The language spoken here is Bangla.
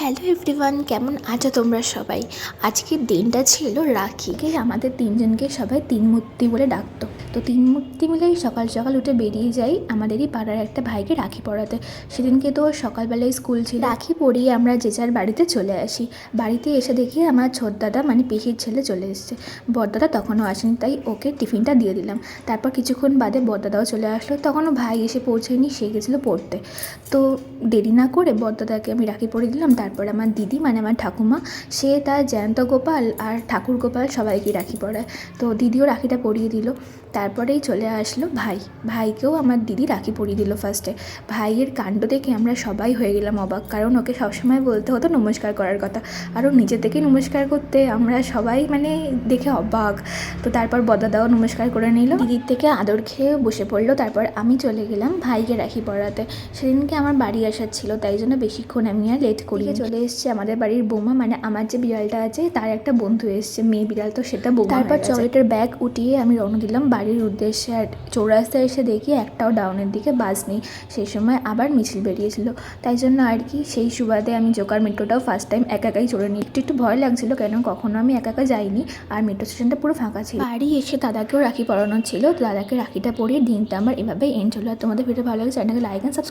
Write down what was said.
হ্যালো এভরিওয়ান, কেমন আছো তোমরা সবাই? আজকের দিনটা ছিল রাখিকে, আমাদের তিনজনকে সবাই তিন মূর্তি বলে ডাকতো। তো তিন মূর্তি মিলেই সকাল সকাল উঠে বেরিয়ে যাই আমাদেরই পাড়ার একটা ভাইকে রাখি পড়াতে। সেদিনকে তো সকালবেলায় স্কুল ছিল। রাখি পড়িয়ে আমরা যে যার বাড়িতে চলে আসি। বাড়িতে এসে দেখি আমার ছোটদাদা মানে পিসির ছেলে চলে এসেছে। বড়দাদা তখনও আসেনি, তাই ওকে টিফিনটা দিয়ে দিলাম। তারপর কিছুক্ষণ বাদে বড়দাদাও চলে আসলো। তখনও ভাই এসে পৌঁছেনি, সে গেছিল পড়তে। তো দেরি না করে বড়দাদাকে আমি রাখি পরিয়ে দিলাম। তারপর আমার দিদি মানে আমার ঠাকুমা, সে তার জয়ন্ত গোপাল আর ঠাকুর গোপাল সবাইকে রাখি পরায় তো দিদিও রাখিটা পরিয়ে দিল। তারপরেই চলে আসলো ভাই। ভাইকেও আমার দিদি রাখি পরিয়ে দিল ফার্স্টে ভাইয়ের কাণ্ড দেখে আমরা সবাই হয়ে গেলাম অবাক। কারণ ওকে সবসময় বলতে হতো নমস্কার করার কথা। আর ও নিজে থেকেই নমস্কার করতে আমরা সবাই মানে দেখে অবাক। তো তারপর বদাদাও নমস্কার করে নিল। দিদির থেকে আদর খেয়ে বসে পড়ল। তারপর আমি চলে গেলাম ভাইকে রাখি পরাতে সেদিনকে আমার বাড়ি আসার ছিল, তাই জন্য বেশিক্ষণ আমি আর লেট করি চলে এসছে আমাদের বাড়ির বৌমা মানে আমার যে বিড়ালটা আছে তার একটা বন্ধু এসছে মেয়ে বিড়াল তো সেটা বৌমা তারপর চকলেটের ব্যাগ উঠিয়ে আমি রওনা দিলাম বাড়ির উদ্দেশ্যে। আর চৌরাস্তায় এসে দেখি একটাও ডাউনের দিকে বাস নেই সেই সময় আবার মিছিল বেরিয়েছিল। তাই জন্য আর কি সেই সুবাদে আমি জোকার মেট্রোটাও ফার্স্ট টাইম একা একাই চড়ে নিই। একটু একটু ভয় লাগছিল কেন কখনো আমি একা একা যাইনি। আর মেট্রো স্টেশনটা পুরো ফাঁকা ছিল। বাড়ি এসে দাদাকেও রাখি পরানো ছিল। তো দাদাকে রাখিটা পরিয়ে দিনটা আমার এভাবেই এন্ড হলো। আর তোমাদের ভিডিও ভালো লাগে চ্যানেলকে লাইক অ্যান্ড সাবস্ক্রাইব